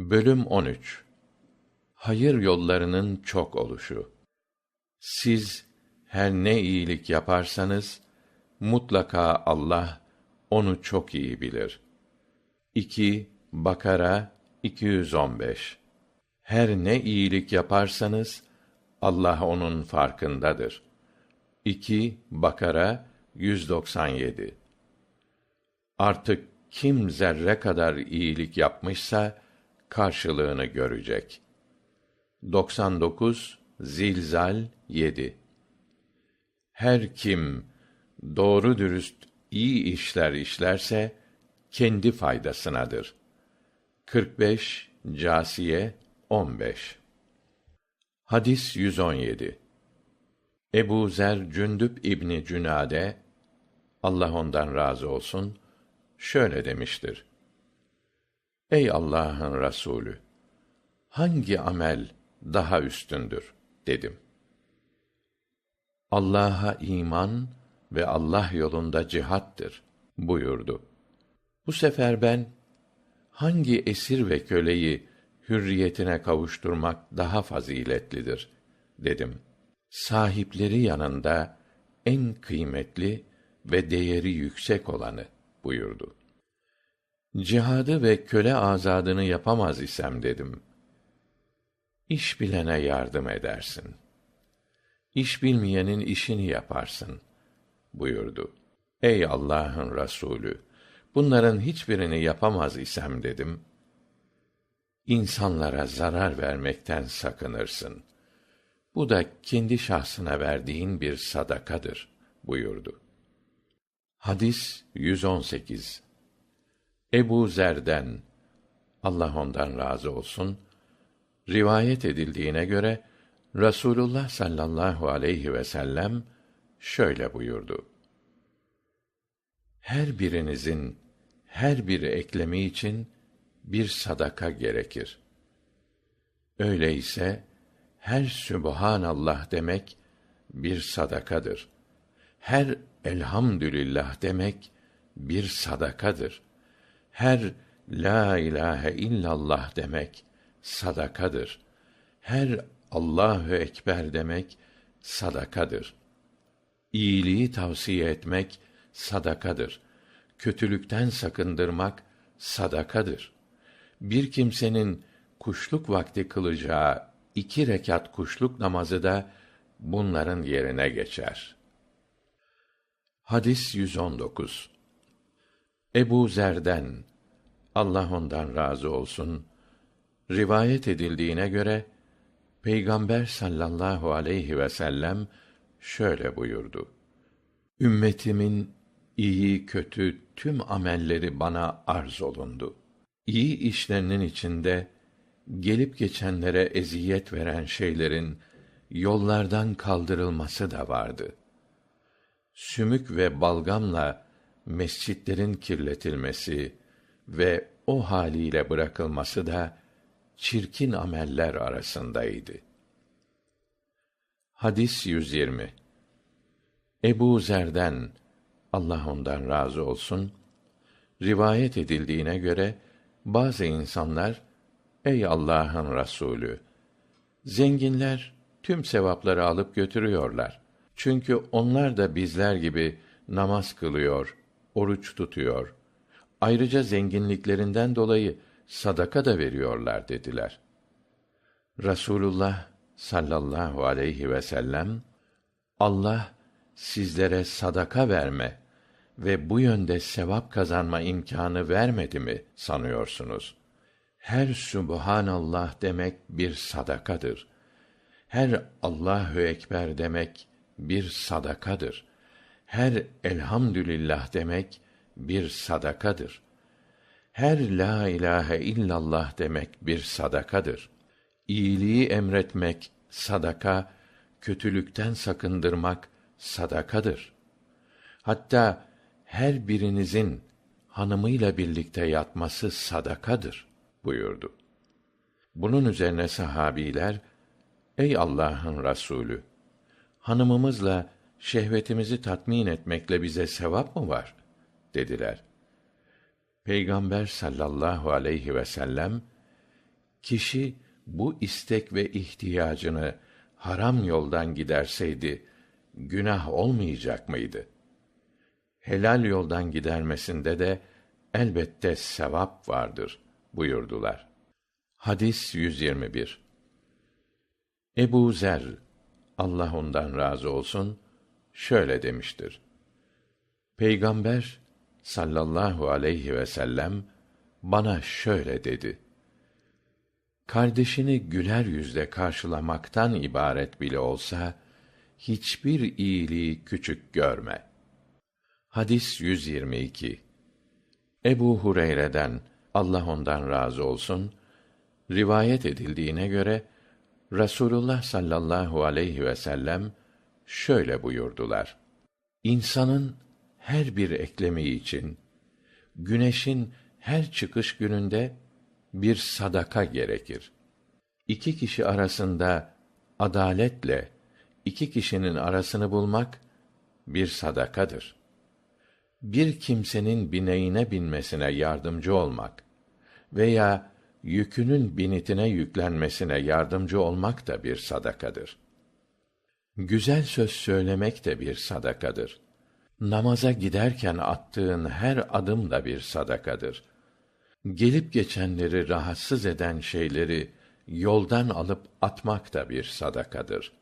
Bölüm 13 Hayır yollarının çok oluşu. Siz her ne iyilik yaparsanız mutlaka Allah onu çok iyi bilir. 2 Bakara 215 Her ne iyilik yaparsanız Allah onun farkındadır. 2 Bakara 197 Artık kim zerre kadar iyilik yapmışsa karşılığını görecek. 99 Zilzal 7 Her kim doğru dürüst iyi işler işlerse kendi faydasınadır. 45 Casiye 15 Hadis 117 Ebu Zer Cündüb İbni Cünade Allah ondan razı olsun şöyle demiştir. Ey Allah'ın Resulü hangi amel daha üstündür dedim. Allah'a iman ve Allah yolunda cihattır buyurdu. Bu sefer ben hangi esir ve köleyi hürriyetine kavuşturmak daha faziletlidir dedim. Sahipleri yanında en kıymetli ve değeri yüksek olanı buyurdu. Cihadı ve köle azadını yapamaz isem dedim. İş bilene yardım edersin. İş bilmeyenin işini yaparsın buyurdu. Ey Allah'ın Resulü, bunların hiçbirini yapamaz isem dedim. İnsanlara zarar vermekten sakınırsın. Bu da kendi şahsına verdiğin bir sadakadır buyurdu. Hadis 118 Ebu Zer'den Allah ondan razı olsun rivayet edildiğine göre Rasulullah sallallahu aleyhi ve sellem şöyle buyurdu. Her birinizin her bir eklemi için bir sadaka gerekir. Öyleyse her sübhanallah demek bir sadakadır. Her elhamdülillah demek bir sadakadır. Her la ilahe illallah demek sadakadır. Her Allahu ekber demek sadakadır. İyiliği tavsiye etmek sadakadır. Kötülükten sakındırmak sadakadır. Bir kimsenin kuşluk vakti kılacağı iki rekat kuşluk namazı da bunların yerine geçer. Hadis 119 Ebu Zer'den Allah ondan razı olsun rivayet edildiğine göre Peygamber sallallahu aleyhi ve sellem şöyle buyurdu. Ümmetimin iyi kötü tüm amelleri bana arz olundu. İyi işlerinin içinde gelip geçenlere eziyet veren şeylerin yollardan kaldırılması da vardı. Sümük ve balgamla mescitlerin kirletilmesi ve o haliyle bırakılması da çirkin ameller arasındaydı. Hadis 120 Ebu Zer'den Allah ondan razı olsun rivayet edildiğine göre bazı insanlar ey Allah'ın Resulü zenginler tüm sevapları alıp götürüyorlar. Çünkü onlar da bizler gibi namaz kılıyor, oruç tutuyor. Ayrıca zenginliklerinden dolayı sadaka da veriyorlar dediler. Rasulullah sallallahu aleyhi ve sellem Allah sizlere sadaka verme ve bu yönde sevap kazanma imkanı vermedi mi sanıyorsunuz? Her Sübhanallah demek bir sadakadır. Her Allahü Ekber demek bir sadakadır. Her elhamdülillah demek bir sadakadır. Her la ilahe illallah demek bir sadakadır. İyiliği emretmek sadaka, kötülükten sakındırmak sadakadır. Hatta her birinizin hanımıyla birlikte yatması sadakadır buyurdu. Bunun üzerine sahabiler, ey Allah'ın Resulü, hanımımızla şehvetimizi tatmin etmekle bize sevap mı var? Dediler. Peygamber sallallahu aleyhi ve sellem, Kişi bu istek ve ihtiyacını haram yoldan giderseydi günah olmayacak mıydı? Helal yoldan gidermesinde de elbette sevap vardır buyurdular. Hadis 121. Ebu Zer Allah ondan razı olsun şöyle demiştir. Peygamber sallallahu aleyhi ve sellem bana şöyle dedi. Kardeşini güler yüzle karşılamaktan ibaret bile olsa hiçbir iyiliği küçük görme. Hadis 122. Ebu Hureyre'den Allah ondan razı olsun rivayet edildiğine göre Rasulullah sallallahu aleyhi ve sellem şöyle buyurdular. İnsanın her bir eklemi için güneşin her çıkış gününde bir sadaka gerekir. İki kişi arasında adaletle iki kişinin arasını bulmak bir sadakadır. Bir kimsenin bineğine binmesine yardımcı olmak veya yükünün binitine yüklenmesine yardımcı olmak da bir sadakadır. Güzel söz söylemek de bir sadakadır. Namaza giderken attığın her adım da bir sadakadır. Gelip geçenleri rahatsız eden şeyleri yoldan alıp atmak da bir sadakadır.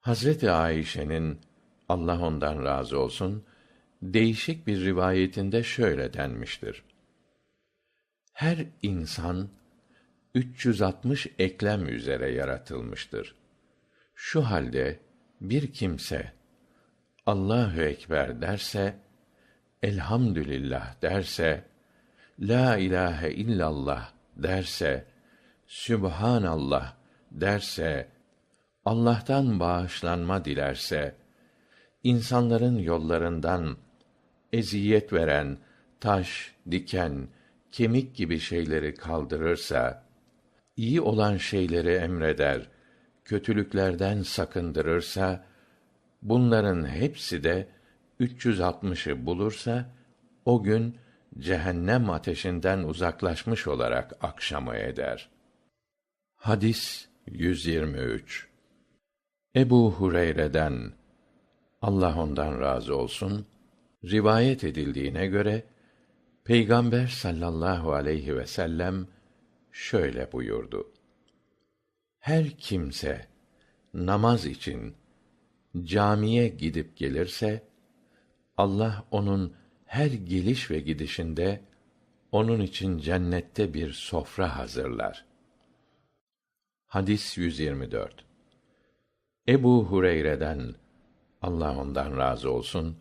Hazreti Ayşe'nin Allah ondan razı olsun değişik bir rivayetinde şöyle denmiştir. Her insan 360 eklem üzere yaratılmıştır. Şu halde bir kimse Allahu ekber derse, elhamdülillah derse, la ilahe illallah derse, sübhanallah derse, Allah'tan bağışlanma dilerse, insanların yollarından eziyet veren taş, diken, kemik gibi şeyleri kaldırırsa, iyi olan şeyleri emreder, kötülüklerden sakındırırsa, bunların hepsi de 360'ı bulursa, o gün cehennem ateşinden uzaklaşmış olarak akşamı eder. Hadis 123 Ebu Hureyre'den Allah ondan razı olsun rivayet edildiğine göre Peygamber sallallahu aleyhi ve sellem şöyle buyurdu. Her kimse namaz için camiye gidip gelirse Allah onun her geliş ve gidişinde onun için cennette bir sofra hazırlar. Hadis 124. Ebu Hureyre'den Allah ondan razı olsun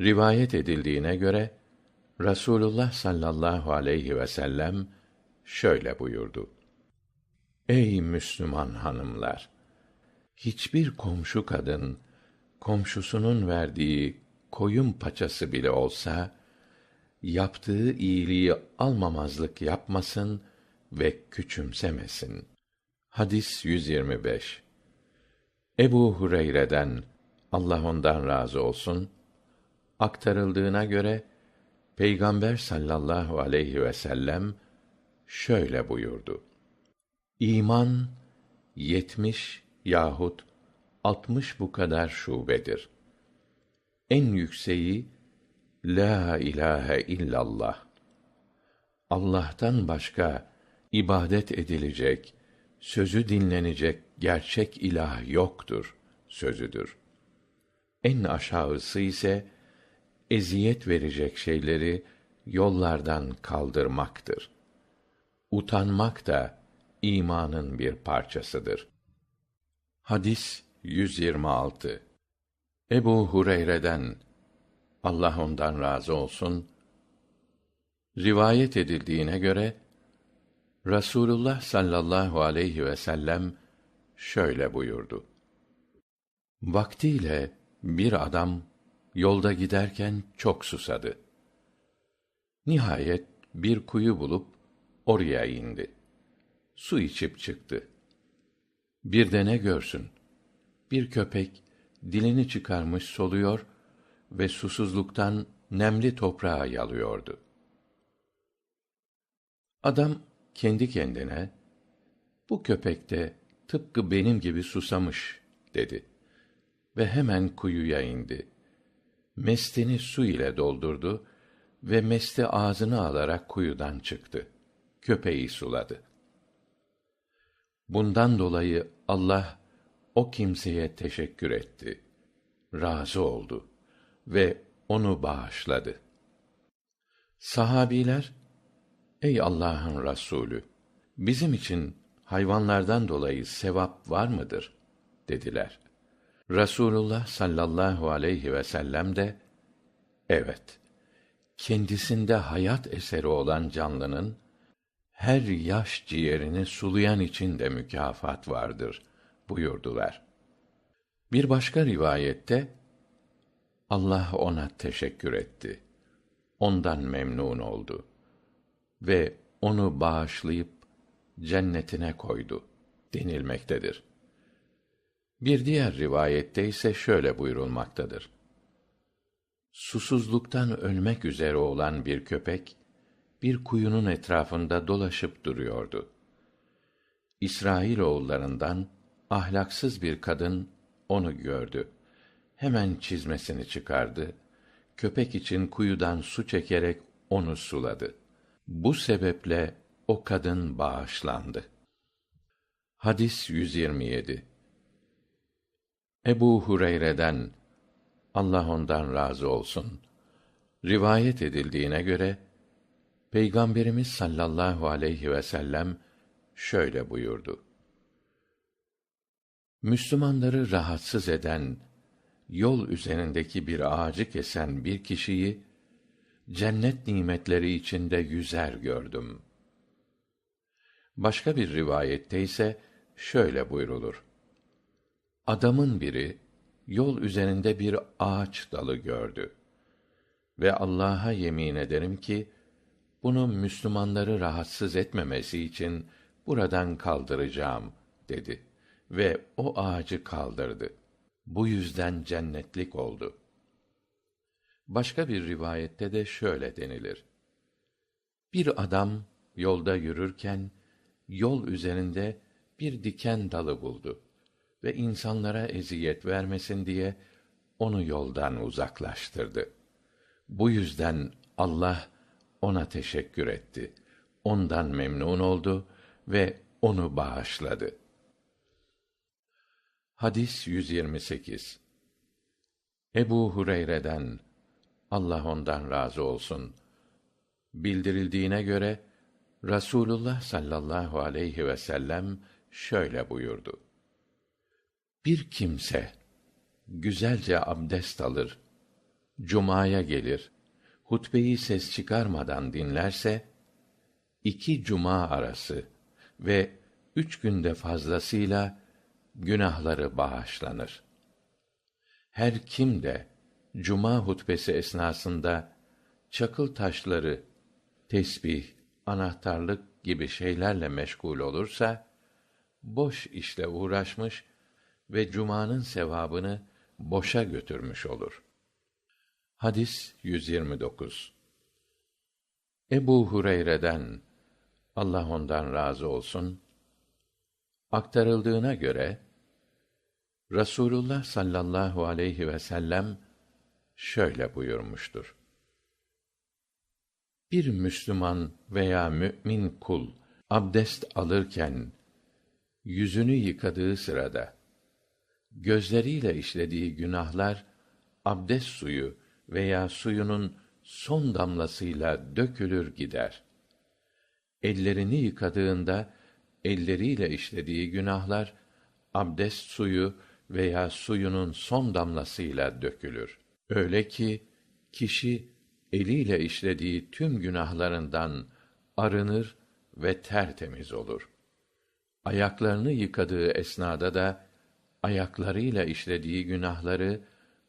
rivayet edildiğine göre Rasulullah sallallahu aleyhi ve sellem şöyle buyurdu. Ey Müslüman hanımlar! Hiçbir komşu kadın, komşusunun verdiği koyun paçası bile olsa, yaptığı iyiliği almamazlık yapmasın ve küçümsemesin. Hadis 125 Ebu Hureyre'den, Allah ondan razı olsun, aktarıldığına göre, Peygamber sallallahu aleyhi ve sellem şöyle buyurdu. İman yetmiş yahut altmış bu kadar şubedir. En yükseği la ilahe illallah. Allah'tan başka ibadet edilecek, sözü dinlenecek gerçek ilah yoktur sözüdür. En aşağısı ise eziyet verecek şeyleri yollardan kaldırmaktır. Utanmak da imanın bir parçasıdır. Hadis 126. Ebu Hureyre'den Allah ondan razı olsun rivayet edildiğine göre Rasulullah sallallahu aleyhi ve sellem şöyle buyurdu. Vaktiyle bir adam yolda giderken çok susadı. Nihayet bir kuyu bulup oraya indi. Su içip çıktı. Bir de ne görsün? Bir köpek dilini çıkarmış soluyor ve susuzluktan nemli toprağa yalıyordu. Adam kendi kendine bu köpek de tıpkı benim gibi susamış dedi ve hemen kuyuya indi mestini su ile doldurdu ve mesti ağzını alarak kuyudan çıktı köpeği suladı bundan dolayı allah o kimseye teşekkür etti razı oldu ve onu bağışladı. Sahabiler ey allah'ın rasulü bizim için hayvanlardan dolayı sevap var mıdır? dediler. Rasulullah sallallahu aleyhi vsellem de evet kendisinde hayat eseri olan canlının her yaş ciğerini sulayan için de mükafat vardır buyurdular. Bir başka rivayette allah ona teşekkür etti ondan memnun oldu ve onu bağışlayıp cennetine koydu denilmektedir. Bir diğer rivayette ise şöyle buyurulmaktadır. Susuzluktan ölmek üzere olan bir köpek bir kuyunun etrafında dolaşıp duruyordu. İsrailoğullarından ahlaksız bir kadın onu gördü. Hemen çizmesini çıkardı. Köpek için kuyudan su çekerek onu suladı. Bu sebeple o kadın bağışlandı. Hadis ebu hureyre'den allah ondan razı olsun. Rivayet edildiğine göre peygamberimiz sallallahu aleyhi vsellem şöyle buyurdu. Müslümanları rahatsız eden yol üzerindeki bir ağacı kesen bir kişiyi cennet nimetleri içinde yüzer gördüm. Başka bir rivayette ise şöyle buyrulur. Adamın biri yol üzerinde bir ağaç dalı gördü ve allah'a yemin ederim ki bunu müslümanları rahatsız etmemesi için buradan kaldıracağım dedi ve o ağacı kaldırdı. Bu yüzden cennetlik oldu. Başka bir rivayette de şöyle denilir. Bir adam yolda yürürken yol üzerinde bir diken dalı buldu ve insanlara eziyet vermesin diye onu yoldan uzaklaştırdı. Bu yüzden allah ona teşekkür etti. Ondan memnun oldu ve onu bağışladı. Hadis ebu hureyre'den allah ondan razı olsun. Bildirildiğine göre rasulullah sallallahu aleyhi vsellem şöyle buyurdu. Bir kimse güzelce abdest alır cumaya gelir hutbeyi ses çıkarmadan dinlerse iki cuma arası ve üç günde fazlasıyla günahları bağışlanır. Her kim de cuma hutbesi esnasında çakıl taşları tesbih anahtarlık gibi şeylerle meşgul olursa boş işle uğraşmış ve cumanın sevabını boşa götürmüş olur hadis ebu hureyre'den allah ondan razı olsun aktarıldığına göre rasulullah sallallahu aleyhi vsellem şöyle buyurmuştur. Bir müslüman veya mü'min kul abdest alırken yüzünü yıkadığı sırada gözleriyle işlediği günahlar abdest suyu veya suyunun son damlasıyla dökülür gider. Ellerini yıkadığında elleriyle işlediği günahlar abdest suyu veya suyunun son damlasıyla dökülür. Öyle ki kişi eliyle işlediği tüm günahlarından arınır ve tertemiz olur. Ayaklarını yıkadığı esnada da ayaklarıyla işlediği günahları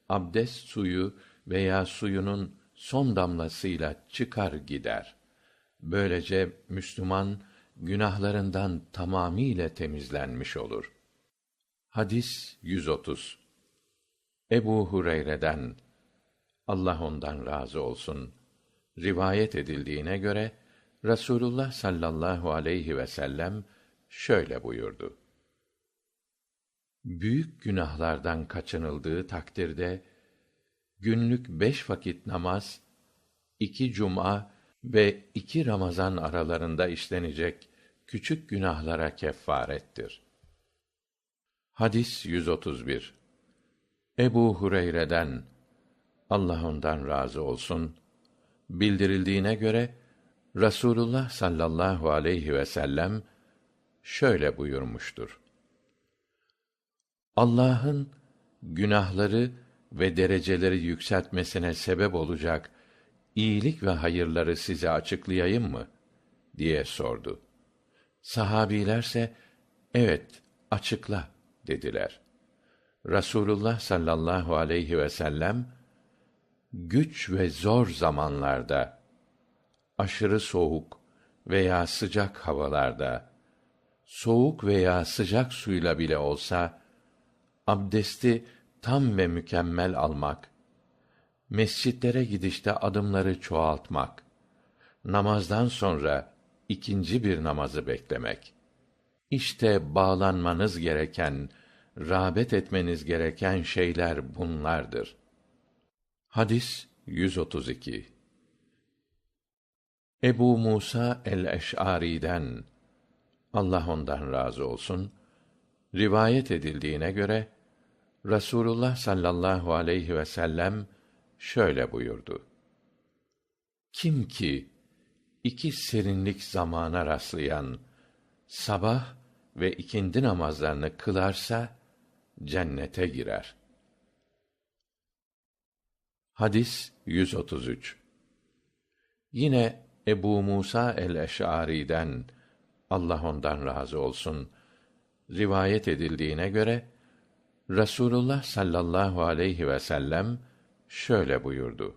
abdest suyu veya suyunun son damlasıyla çıkar gider. Böylece müslüman günahlarından tamamiyle temizlenmiş olur. Hadis ebu hureyre'den allah ondan razı olsun rivayet edildiğine göre rasulullah sallallahu aleyhi vsellem şöyle buyurdu. Büyük günahlardan kaçınıldığı takdirde günlük beş vakit namaz iki cuma ve iki ramazan aralarında işlenecek küçük günahlara keffarettir. Hadis ebu hureyre'den allah ondan razı olsun. Bildirildiğine göre rasulullah sallallahu aleyhi vsellem şöyle buyurmuştur. Allah'ın günahları ve dereceleri yükseltmesine sebep olacak iyilik ve hayırları size açıklayayım mı? diye sordu. Sahabilerse evet açıkla dediler. Rasulullah sallallahu aleyhi vsellem güç ve zor zamanlarda aşırı soğuk veya sıcak havalarda soğuk veya sıcak suyla bile olsa abdesti tam ve mükemmel almak mescitlere gidişte adımları çoğaltmak namazdan sonra ikinci bir namazı beklemek. İşte bağlanmanız gereken rağbet etmeniz gereken şeyler bunlardır. Hadis ebu musa el eş'ari'den allah ondan razı olsun rivayet edildiğine göre rasulullah sallallahu aleyhi vsellem şöyle buyurdu. Kim ki iki serinlik zamana rastlayan sabah ve ikindi namazlarını kılarsa cennete girer. Hadis yine ebu musa el eş'ari'den allah ondan razı olsun rivayet edildiğine göre rasulullah sallallahu aleyhi vsellem şöyle buyurdu.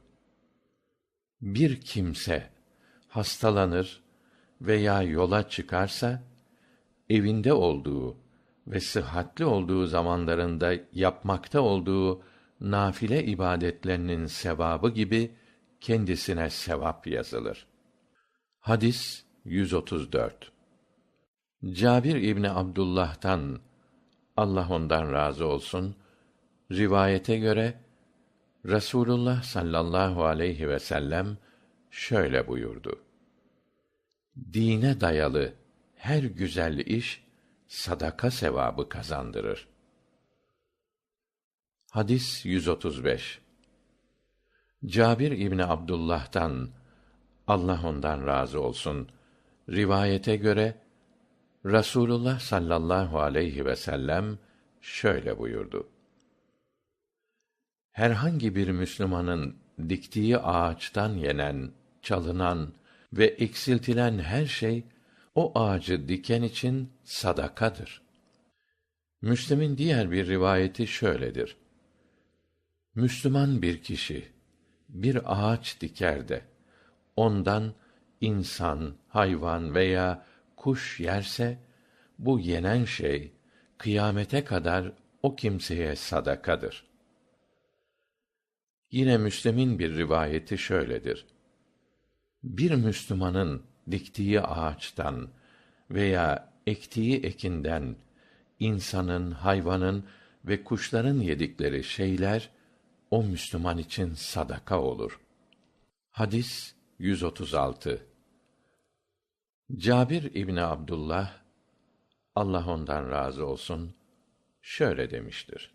Bir kimse hastalanır veya yola çıkarsa evinde olduğu ve sıhhatli olduğu zamanlarında yapmakta olduğu nafile ibadetlerinin sevabı gibi kendisine sevap yazılır. Hadis cabir İbni abdullah'tan allah ondan razı olsun. Rivayete göre rasulullah sallallahu aleyhi vsellem şöyle buyurdu. Dine dayalı her güzel iş sadaka sevabı kazandırır. Hadis cabir İbni abdullah'tan allah ondan razı olsun. Rivayete göre rasulullah sallallahu aleyhi vsellem şöyle buyurdu. Herhangi bir müslümanın diktiği ağaçtan yenen çalınan ve eksiltilen her şey o ağacı diken için sadakadır. Müslim'in diğer bir rivayeti şöyledir. Müslüman bir kişi bir ağaç diker de ondan insan hayvan veya kuş yerse bu yenen şey kıyamete kadar o kimseye sadakadır. Yine müslim'in bir rivayeti şöyledir. Bir müslümanın diktiği ağaçtan veya ektiği ekinden insanın hayvanın ve kuşların yedikleri şeyler o müslüman için sadaka olur. Hadis cabir İbni abdullah allah ondan razı olsun şöyle demiştir.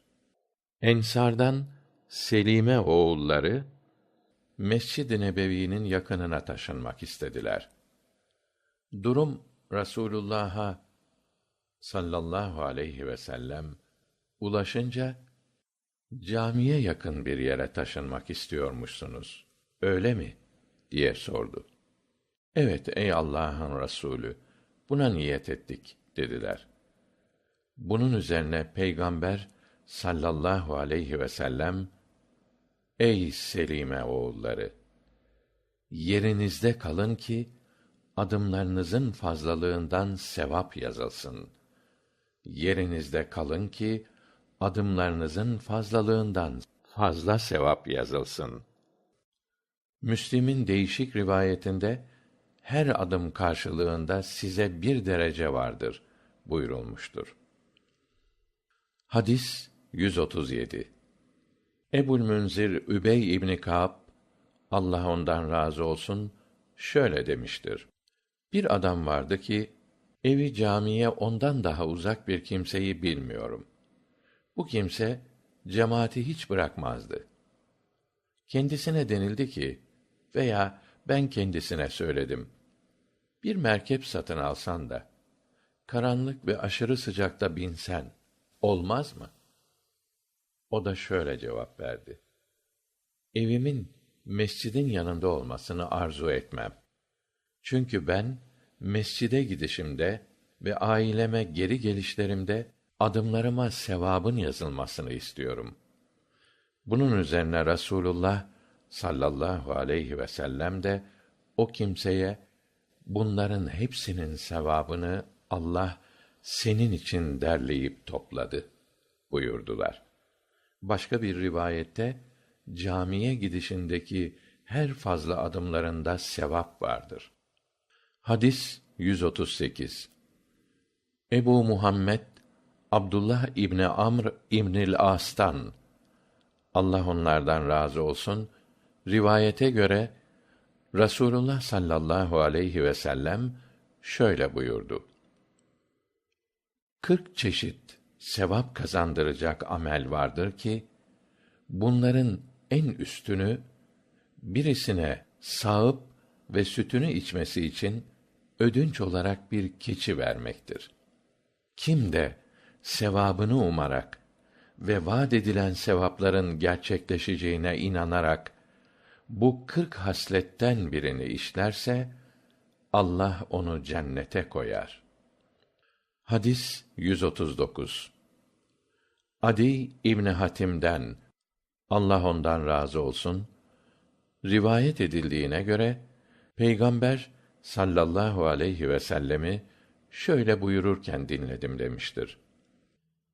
Ensardan selime oğulları mescid-i nebevi'nin yakınına taşınmak istediler. Durum rasulullah'a sallallahu aleyhi vsellem ulaşınca camiye yakın bir yere taşınmak istiyormuşsunuz öyle mi? diye sordu evet ey allah'ın rasulü buna niyet ettik dediler. Bunun üzerine peygamber sallallahu aleyhi vsellem ey selime oğulları yerinizde kalın ki adımlarınızın fazlalığından sevap yazılsın. Yerinizde kalın ki adımlarınızın fazlalığından fazla sevap yazılsın. Müslim'in değişik rivayetinde her adım karşılığında size bir derece vardır buyurulmuştur. Hadis 137 Ebul Münzir Übey İbni Ka'b Allah ondan razı olsun şöyle demiştir. Bir adam vardı ki evi camiye ondan daha uzak bir kimseyi bilmiyorum. Bu kimse cemaati hiç bırakmazdı. Kendisine denildi ki veya ben kendisine söyledim. Bir merkep satın alsan da karanlık ve aşırı sıcakta binsen olmaz mı? O da şöyle cevap verdi. Evimin mescidin yanında olmasını arzu etmem. Çünkü ben mescide gidişimde ve aileme geri gelişlerimde adımlarıma sevabın yazılmasını istiyorum. Bunun üzerine Rasulullah sallallahu aleyhi ve sellem de o kimseye bunların hepsinin sevabını Allah senin için derleyip topladı buyurdular. Başka bir rivayette camiye gidişindeki her fazla adımlarında sevap vardır. Hadis 138. Ebu Muhammed Abdullah İbni Amr İbnil As'tan Allah onlardan razı olsun rivayete göre Rasulullah sallallahu aleyhi ve sellem şöyle buyurdu. Kırk çeşit sevap kazandıracak amel vardır ki bunların en üstünü birisine sağıp ve sütünü içmesi için ödünç olarak bir keçi vermektir. Kim de sevabını umarak ve vaad edilen sevapların gerçekleşeceğine inanarak bu kırk hasletten birini işlerse Allah onu cennete koyar. Hadis 139. Adi İbni Hatim'den Allah ondan razı olsun rivayet edildiğine göre Peygamber sallallahu aleyhi ve sellemi şöyle buyururken dinledim demiştir.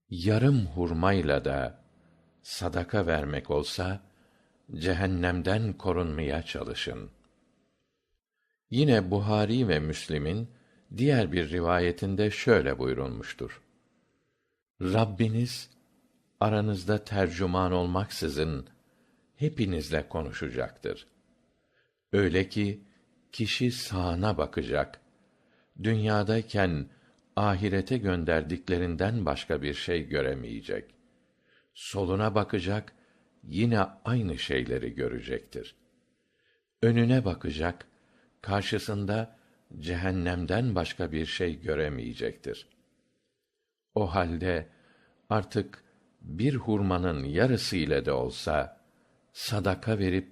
Yarım hurmayla da sadaka vermek olsa cehennemden korunmaya çalışın. Yine Buhari ve Müslim'in diğer bir rivayetinde şöyle buyurulmuştur. Rabbiniz aranızda tercüman olmaksızın hepinizle konuşacaktır. Öyle ki kişi sağına bakacak. Dünyadayken ahirete gönderdiklerinden başka bir şey göremeyecek. Soluna bakacak, yine aynı şeyleri görecektir. Önüne bakacak, karşısında cehennemden başka bir şey göremeyecektir. O halde artık bir hurmanın yarısı ile de olsa sadaka verip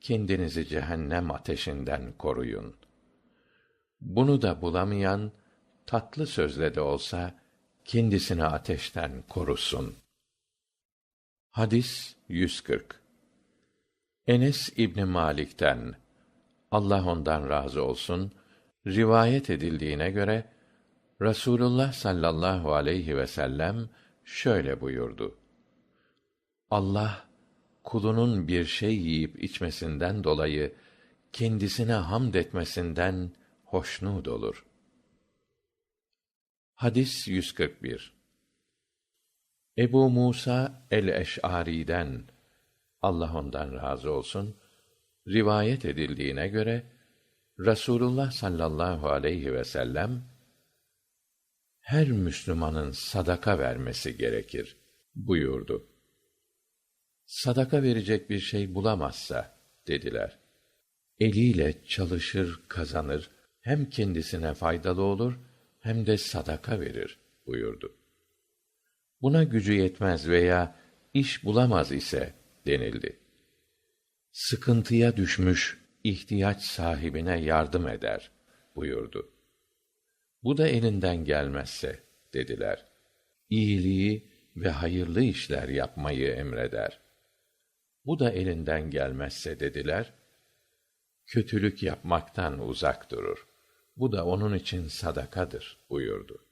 kendinizi cehennem ateşinden koruyun. Bunu da bulamayan tatlı sözle de olsa kendisini ateşten korusun. Hadis 140 Enes İbni Malik'ten Allah ondan razı olsun rivayet edildiğine göre Rasulullah sallallahu aleyhi ve sellem şöyle buyurdu. Allah kulunun bir şey yiyip içmesinden dolayı kendisine hamd etmesinden hoşnut olur. Hadis 141 Ebu Musa el-Eş'ari'den Allah ondan razı olsun rivayet edildiğine göre Rasulullah sallallahu aleyhi ve sellem her Müslümanın sadaka vermesi gerekir buyurdu. Sadaka verecek bir şey bulamazsa dediler. Eliyle çalışır, kazanır, hem kendisine faydalı olur hem de sadaka verir buyurdu. Buna gücü yetmez veya iş bulamaz ise denildi. Sıkıntıya düşmüş ihtiyaç sahibine yardım eder buyurdu. Bu da elinden gelmezse dediler. İyiliği ve hayırlı işler yapmayı emreder. Bu da elinden gelmezse dediler. Kötülük yapmaktan uzak durur. Bu da onun için sadakadır buyurdu.